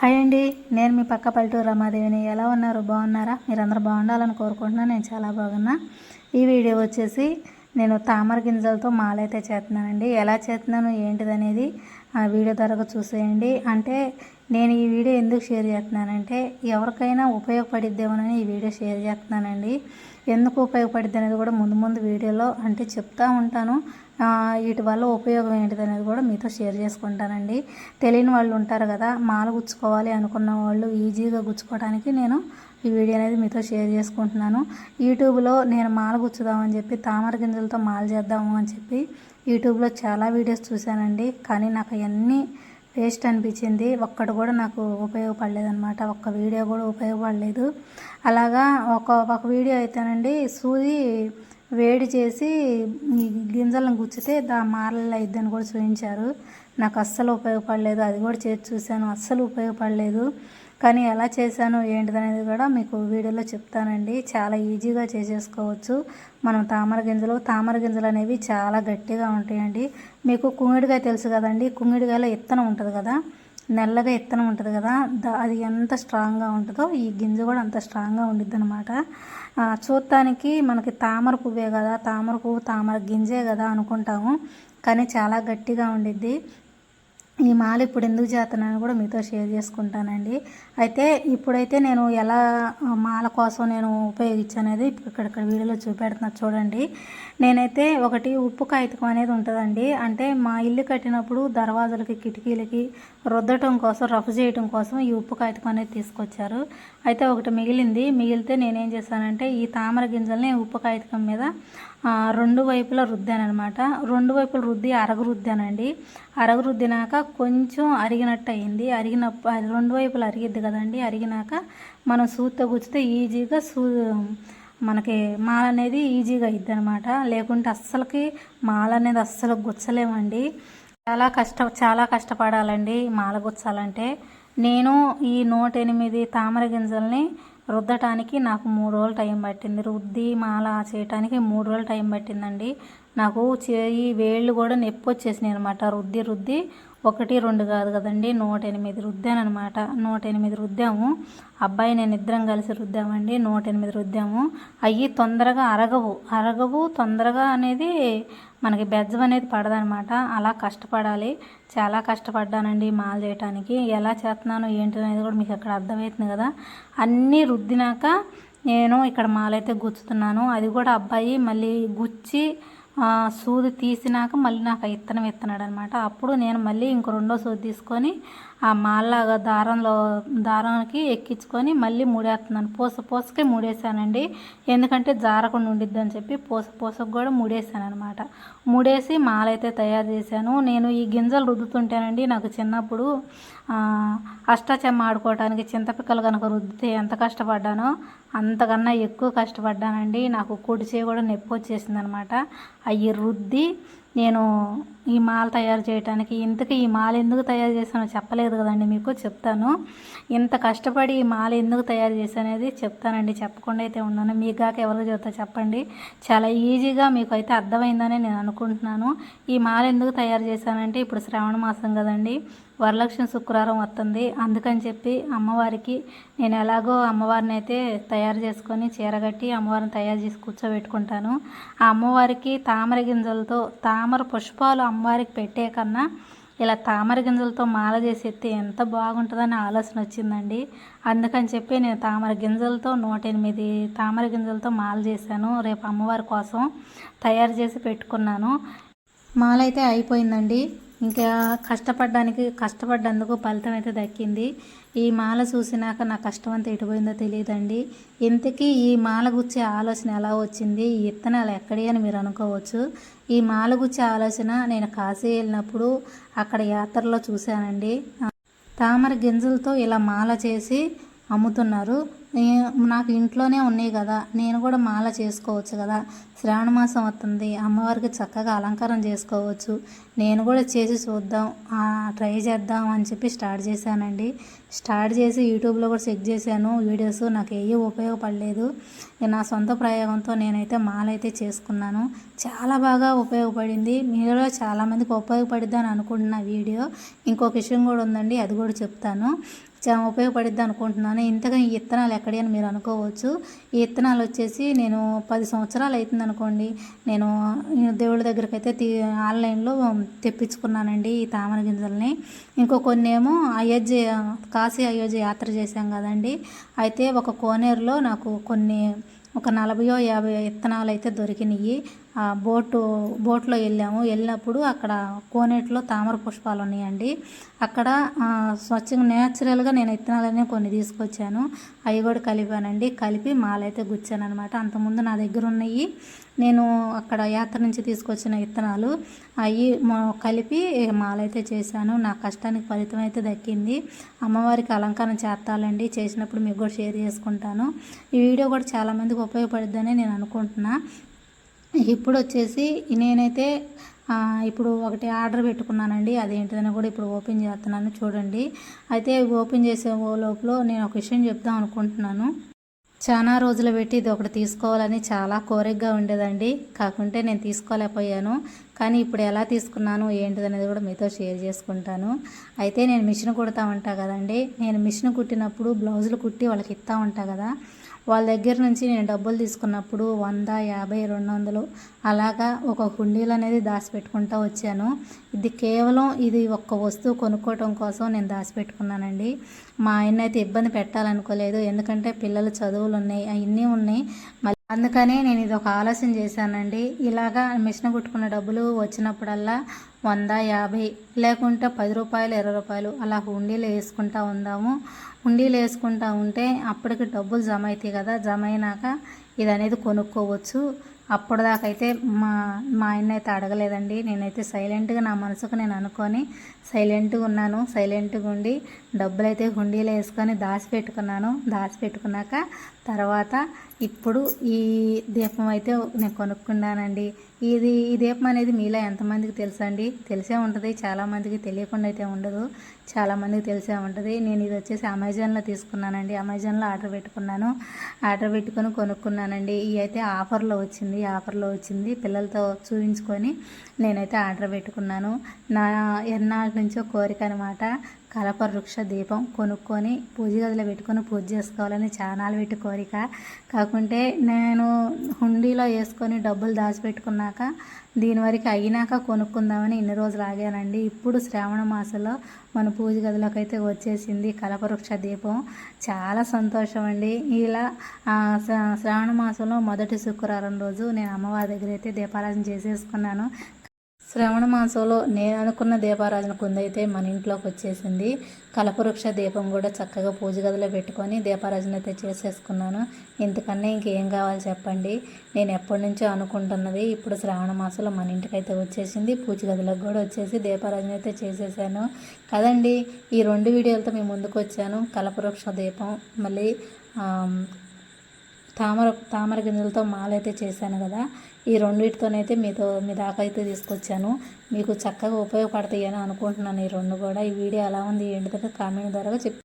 Hi అండి. నేను మీ పక్క పల్లెటూరు రమాదేవిని. ఎలా ఉన్నారు? బాగున్నారా? మీరందరూ బాగుండాలని కోరుకుంటున్నాను నేను చాలా బాగున్నా. ఈ వీడియో వచ్చేసి నేను తామర గింజలతో మాలైతే చేస్తున్నానండి. ఎలా చేస్తున్నాను ఏంటిది అనేది ఆ వీడియో ద్వారా చూసేయండి. అంటే నేను ఈ వీడియో ఎందుకు షేర్ చేస్తున్నానంటే ఎవరికైనా ఉపయోగపడిద్దేమోనని ఈ వీడియో షేర్ చేస్తున్నానండి. ఎందుకు ఉపయోగపడిద్ది అనేది కూడా ముందు ముందు వీడియోలో అంటే చెప్తా ఉంటాను. వీటి వల్ల ఉపయోగం ఏంటిది అనేది కూడా మీతో షేర్ చేసుకుంటానండి. తెలియని వాళ్ళు ఉంటారు కదా మాల గుచ్చుకోవాలి అనుకున్న వాళ్ళు ఈజీగా గుచ్చుకోవడానికి నేను ఈ వీడియో అనేది మీతో షేర్ చేసుకుంటున్నాను. యూట్యూబ్లో నేను మాల గుచ్చుదామని చెప్పి తామర గింజలతో మాల చేద్దాము అని చెప్పి యూట్యూబ్లో చాలా వీడియోస్ చూశానండి. కానీ నాకు అవన్నీ వేస్ట్ అనిపించింది. ఒక్కటి కూడా నాకు ఉపయోగపడలేదన్నమాట. ఒక్క వీడియో కూడా ఉపయోగపడలేదు. అలాగా ఒక ఒక వీడియో అయితేనండి సూది వేడి చేసి ఈ గింజలను గుచ్చితే దా మాలలు అయిద్దని కూడా చూపించారు. నాకు అస్సలు ఉపయోగపడలేదు. అది కూడా చేసి చూశాను. అస్సలు ఉపయోగపడలేదు. కానీ ఎలా చేశాను ఏంటిదనేది కూడా మీకు వీడియోలో చెప్తానండి. చాలా ఈజీగా చేసేసుకోవచ్చు. మనం తామర గింజలు తామర గింజలు అనేవి చాలా గట్టిగా ఉంటాయండి. మీకు కుంగిడికాయ తెలుసు కదండి కుంగిడికాయలో ఇత్తనం ఉంటుంది కదా నల్లగా ఇత్తనం ఉంటుంది కదా అది ఎంత స్ట్రాంగ్గా ఉంటుందో ఈ గింజ కూడా అంత స్ట్రాంగ్గా ఉండిద్ది అనమాట చూడటానికి మనకి తామర పువ్వే కదా తామర పువ్వు తామర గింజే కదా అనుకుంటాము కానీ చాలా గట్టిగా ఉండిద్ది. ఈ మాల ఇప్పుడు ఎందుకు చేస్తున్నాను కూడా మీతో షేర్ చేసుకుంటానండి. అయితే ఇప్పుడైతే నేను ఎలా మాల కోసం నేను ఉపయోగించనేది ఇక్కడ ఇక్కడ వీడియోలో చూపెడుతున్నా చూడండి. నేనైతే ఒకటి ఉప్పు కాగితం అనేది ఉంటుందండి. అంటే మా ఇల్లు కట్టినప్పుడు దర్వాజలకి కిటికీలకి రుద్దటం కోసం రఫ్ చేయటం కోసం ఈ ఉప్పు కాగితం అనేది తీసుకొచ్చారు. అయితే ఒకటి మిగిలింది. మిగిలితే నేనేం చేశానంటే ఈ తామర గింజల్ని ఉప్పు కాగితం మీద రెండు వైపులా రుద్దానమాట రెండు వైపులు రుద్ది అరగ రుద్దానండి. అరగ రుద్దినాక కొంచెం అరిగినట్టు అయింది. అరిగిన అది రెండు వైపులు అరిగిద్ది కదండి. అరిగినాక మనం సూత్తో గుచ్చితే ఈజీగా సూ మనకి మాల అనేది ఈజీగా అయింది అనమాట లేకుంటే అస్సలకి మాల అనేది అస్సలు గుచ్చలేమండి. చాలా కష్ట చాలా కష్టపడాలండి మాల గుచ్చాలంటే నేను ఈ నూట ఎనిమిది తామర గింజల్ని రుద్దటానికి నాకు మూడు రోజులు టైం పట్టింది. రుద్ది మాల చేయటానికి మూడు రోజులు టైం పట్టిందండి. నాకు చేయి వేళ్ళు కూడా నొప్పి వచ్చేసినాయి అనమాట రుద్ది రుద్ది ఒకటి రెండు కాదు కదండి. నూట ఎనిమిది రుద్దానమాట నూట ఎనిమిది రుద్దాము. అబ్బాయి నేను ఇద్దరం కలిసి రుద్దామండి. నూట ఎనిమిది రుద్దాము. అవి తొందరగా అరగవు. అరగవు తొందరగా అనేది మనకి బెజ్జం అనేది పడదనమాట అలా కష్టపడాలి. చాలా కష్టపడ్డానండి మాలు చేయటానికి. ఎలా చేస్తున్నాను ఏంటి అనేది కూడా మీకు అక్కడ అర్థమవుతుంది కదా. అన్నీ రుద్దినాక నేను ఇక్కడ మాలైతే గుచ్చుతున్నాను. అది కూడా అబ్బాయి మళ్ళీ గుచ్చి సూది తీసినాక మళ్ళీ నాకు ఆ ఇత్తనం ఇత్తనాడు అనమాట అప్పుడు నేను మళ్ళీ ఇంకో రెండో సూది తీసుకొని ఆ మాల్లాగా దారంలో దారానికి ఎక్కించుకొని మళ్ళీ మూడేస్తున్నాను పూస పూసకే మూడేసానండి. ఎందుకంటే జారకుండా ఉండిద్ది అని చెప్పి పూస పూసకు కూడా మూడేసాను అనమాట మూడేసి మాలైతే తయారు చేశాను. నేను ఈ గింజలు రుద్దుతుంటేనండి నాకు చిన్నప్పుడు ఆ, అష్టాచెమ్మ ఆడుకోవడానికి చింతపిక్కలు కనుక రుద్దితే ఎంత కష్టపడ్డానో అంతకన్నా ఎక్కువ కష్టపడ్డానండి. నాకు కుడి చేయి కూడా నొప్పి వచ్చేసింది అనమాట అవి రుద్ది నేను ఈ మాల తయారు చేయడానికి ఇంతకీ ఈ మాల ఎందుకు తయారు చేశానో చెప్పలేదు కదండి మీకు చెప్తాను. ఇంత కష్టపడి ఈ మాల ఎందుకు తయారు చేశానేది చెప్తానండి చెప్పకుండా అయితే ఉన్నాను. మీకు కాక ఎవరికి చెప్తా చెప్పండి. చాలా ఈజీగా మీకు అయితే అర్థమైందని నేను అనుకుంటున్నాను. ఈ మాల ఎందుకు తయారు చేశానంటే ఇప్పుడు శ్రావణ మాసం కదండి వరలక్ష్మి శుక్రవారం వస్తుంది. అందుకని చెప్పి అమ్మవారికి నేను ఎలాగో అమ్మవారిని అయితే తయారు చేసుకొని చీరగట్టి అమ్మవారిని తయారు చేసి కూర్చోబెట్టుకుంటాను. ఆ అమ్మవారికి తామర గింజలతో తామర పుష్పాలు అమ్మవారికి పెట్టే కన్నా ఇలా తామర గింజలతో మాల చేసి ఎత్తే ఎంత బాగుంటుందని ఆలోచన వచ్చిందండి. అందుకని చెప్పి నేను తామర గింజలతో నూట ఎనిమిది తామర గింజలతో మాల చేశాను. రేపు అమ్మవారి కోసం తయారు చేసి పెట్టుకున్నాను. మాల అయితే అయిపోయిందండి. ఇంకా కష్టపడడానికి కష్టపడ్డందుకు ఫలితం అయితే దక్కింది. ఈ మాల చూసినాక నా కష్టం అంతా ఎటుపోయిందో తెలియదండి. ఇంతకీ ఈ మాల గుచ్చే ఆలోచన ఎలా వచ్చింది? ఈ ఇత్తనాలు ఎక్కడి అని మీరు అనుకోవచ్చు. ఈ మాల గుచ్చే ఆలోచన నేను కాశీ వెళ్ళినప్పుడు అక్కడ యాత్రలో చూశానండి. తామర గింజలతో ఇలా మాల చేసి అమ్ముతున్నారు. నాకు ఇంట్లోనే ఉన్నాయి కదా నేను కూడా మాల చేసుకోవచ్చు కదా. శ్రావణ మాసం వస్తుంది అమ్మవారికి చక్కగా అలంకారం చేసుకోవచ్చు. నేను కూడా చేసి చూద్దాం ట్రై చేద్దాం అని చెప్పి స్టార్ట్ చేశానండి. స్టార్ట్ చేసి యూట్యూబ్లో కూడా చెక్ చేశాను వీడియోస్ నాకు ఏ ఉపయోగపడలేదు. నా సొంత ప్రయోగంతో నేనైతే మాల అయితే చేసుకున్నాను. చాలా బాగా ఉపయోగపడింది. మీలో చాలామందికి ఉపయోగపడిద్దని అని అనుకుంటున్న వీడియో. ఇంకొక విషయం కూడా ఉందండి అది కూడా చెప్తాను. చాలా ఉపయోగపడిద్ది అనుకుంటున్నాను. ఇంతగా ఈ ఇత్తనాలు ఎక్కడి అని మీరు అనుకోవచ్చు. ఈ ఇత్తనాలు వచ్చేసి నేను పది సంవత్సరాలు అవుతుంది అనుకోండి. నేను దేవుడి దగ్గరికి అయితే తీ ఆన్లైన్లో తెప్పించుకున్నానండి ఈ తామర గింజల్ని. ఇంకో కొన్ని ఏమో అయోధ్య కాశీ అయోధ్య యాత్ర చేశాం కదండి. అయితే ఒక కోనేరులో నాకు కొన్ని ఒక నలభయో యాభై విత్తనాలు అయితే దొరికినాయి బోటు బోట్లో వెళ్ళాము. వెళ్ళినప్పుడు అక్కడ కోనేటిలో తామర పుష్పాలు ఉన్నాయండి. అక్కడ స్వచ్ఛంగా న్యాచురల్గా నేను విత్తనాలనే కొన్ని తీసుకొచ్చాను. అవి కూడా కలిపానండి. కలిపి మాలైతే గుచ్చాను అనమాట అంతకుముందు నా దగ్గర ఉన్నాయి. నేను అక్కడ యాత్ర నుంచి తీసుకొచ్చిన విత్తనాలు అవి కలిపి మాలైతే చేశాను. నా కష్టానికి ఫలితం అయితే దక్కింది. అమ్మవారికి అలంకారం చేస్తాలండి. చేసినప్పుడు మీకు కూడా షేర్ చేసుకుంటాను. ఈ వీడియో కూడా చాలామందికి ఉపయోగపడుద్దని నేను అనుకుంటున్నా. ఇప్పుడు వచ్చేసి నేనైతే ఇప్పుడు ఒకటి ఆర్డర్ పెట్టుకున్నానండి. అదేంటిదని కూడా ఇప్పుడు ఓపెన్ చేస్తున్నాను చూడండి. అయితే ఓపెన్ చేసే లోపల నేను ఒక విషయం చెప్దాం అనుకుంటున్నాను. చాలా రోజులు పెట్టి ఇది ఒకటి తీసుకోవాలని చాలా కోరికగా ఉండేదండి. కాకుంటే నేను తీసుకోలేకపోయాను. కానీ ఇప్పుడు ఎలా తీసుకున్నాను ఏంటిది అనేది కూడా మీతో షేర్ చేసుకుంటాను. అయితే నేను మిషన్ కుడతా ఉంటా కదండి. నేను మిషన్ కుట్టినప్పుడు బ్లౌజులు కుట్టి వాళ్ళకి ఇస్తా ఉంటా కదా. వాళ్ళ దగ్గర నుంచి నేను డబ్బులు తీసుకున్నప్పుడు వంద యాభై రెండు వందలు అలాగా ఒక హుండీలు అనేది దాచిపెట్టుకుంటూ వచ్చాను. ఇది కేవలం ఇది ఒక్క వస్తువు కొనుక్కోవటం కోసం నేను దాచిపెట్టుకున్నానండి. మా ఆయన అయితే ఇబ్బంది పెట్టాలనుకోలేదు. ఎందుకంటే పిల్లలు చదువులు ఉన్నాయి అవన్నీ ఉన్నాయి. మళ్ళీ అందుకనే నేను ఇది ఒక ఆలోచన చేశానండి. ఇలాగా మిషన్ కుట్టుకున్న డబ్బులు వచ్చినప్పుడల్లా వంద యాభై లేకుంటే పది రూపాయలు ఇరవై రూపాయలు అలా హుండీలు వేసుకుంటా ఉందాము. హుండీలు వేసుకుంటా ఉంటే అప్పటికి డబ్బులు జమ అవుతాయి కదా జమ అయినాక ఇది అనేది కొనుక్కోవచ్చు. అప్పటిదాకా అయితే మా మా ఆయన అయితే అడగలేదండి. నేనైతే సైలెంట్గా నా మనసుకు నేను అనుకొని సైలెంట్గా ఉన్నాను. సైలెంట్గా ఉండి డబ్బులు అయితే హుండీలో వేసుకొని దాచిపెట్టుకున్నాను. దాచిపెట్టుకున్నాక తర్వాత ఇప్పుడు ఈ దీపం అయితే నేను కొనుక్కున్నానండి. ఇది ఈ దీపం అనేది మీలో ఎంతమందికి తెలుసా అండి? తెలిసే ఉంటుంది చాలామందికి తెలియకుండా అయితే ఉండదు. చాలామందికి తెలిసే ఉంటుంది. నేను ఇది వచ్చేసి అమెజాన్లో తీసుకున్నానండి. అమెజాన్లో ఆర్డర్ పెట్టుకున్నాను. ఆర్డర్ పెట్టుకొని కొనుక్కున్నానండి. ఇది అయితే ఆఫర్లో వచ్చింది ఆఫర్లో వచ్చింది. పిల్లలతో చూపించుకొని నేనైతే ఆర్డర్ పెట్టుకున్నాను. నా ఎన్నాళ్ళ నుంచో కోరిక అనమాట కలపవృక్ష దీపం కొనుక్కొని పూజ గదిలో పెట్టుకొని పూజ చేసుకోవాలని చానాలు పెట్టి కోరిక. కాకుంటే నేను హుండీలో వేసుకొని డబ్బులు దాచిపెట్టుకున్నాక దీని వరకు అయినాక కొనుక్కుందామని ఇన్ని రోజులు ఆగానండి. ఇప్పుడు శ్రావణ మాసంలో మన పూజ గదిలోకి అయితే వచ్చేసింది కలపవృక్ష దీపం. చాలా సంతోషం అండి ఇలా శ్రా- శ్రావణ మాసంలో మొదటి శుక్రవారం రోజు నేను అమ్మవారి దగ్గర అయితే దీపారాధన చేసేసుకున్నాను. శ్రవణ మాసంలో నేను అనుకున్న దీపారాధన కుందైతే మన ఇంట్లోకి వచ్చేసింది. కలపవృక్ష దీపం కూడా చక్కగా పూజ గదిలో పెట్టుకొని దీపారాధన అయితే చేసేసుకున్నాను. ఇంతకన్నా ఇంకేం కావాలి చెప్పండి? నేను ఎప్పటి నుంచో అనుకుంటున్నది ఇప్పుడు శ్రావణ మాసంలో మన ఇంటికి అయితే వచ్చేసింది. పూజ గదిలోకి కూడా వచ్చేసి దీపారాధన అయితే చేసేసాను. కదండి ఈ రెండు వీడియోలతో మేము ముందుకు వచ్చాను. కలపవృక్ష దీపం మళ్ళీ తామర తామర గింజలతో మాలైతే చేశాను కదా. ఈ రెండింటితోనైతే మీతో మీ దాకా అయితే తీసుకొచ్చాను. మీకు చక్కగా ఉపయోగపడతాయి అని అనుకుంటున్నాను ఈ రెండు కూడా. ఈ వీడియో ఎలా ఉంది ఏంటిదంటే కామెంట్ ద్వారా చెప్పి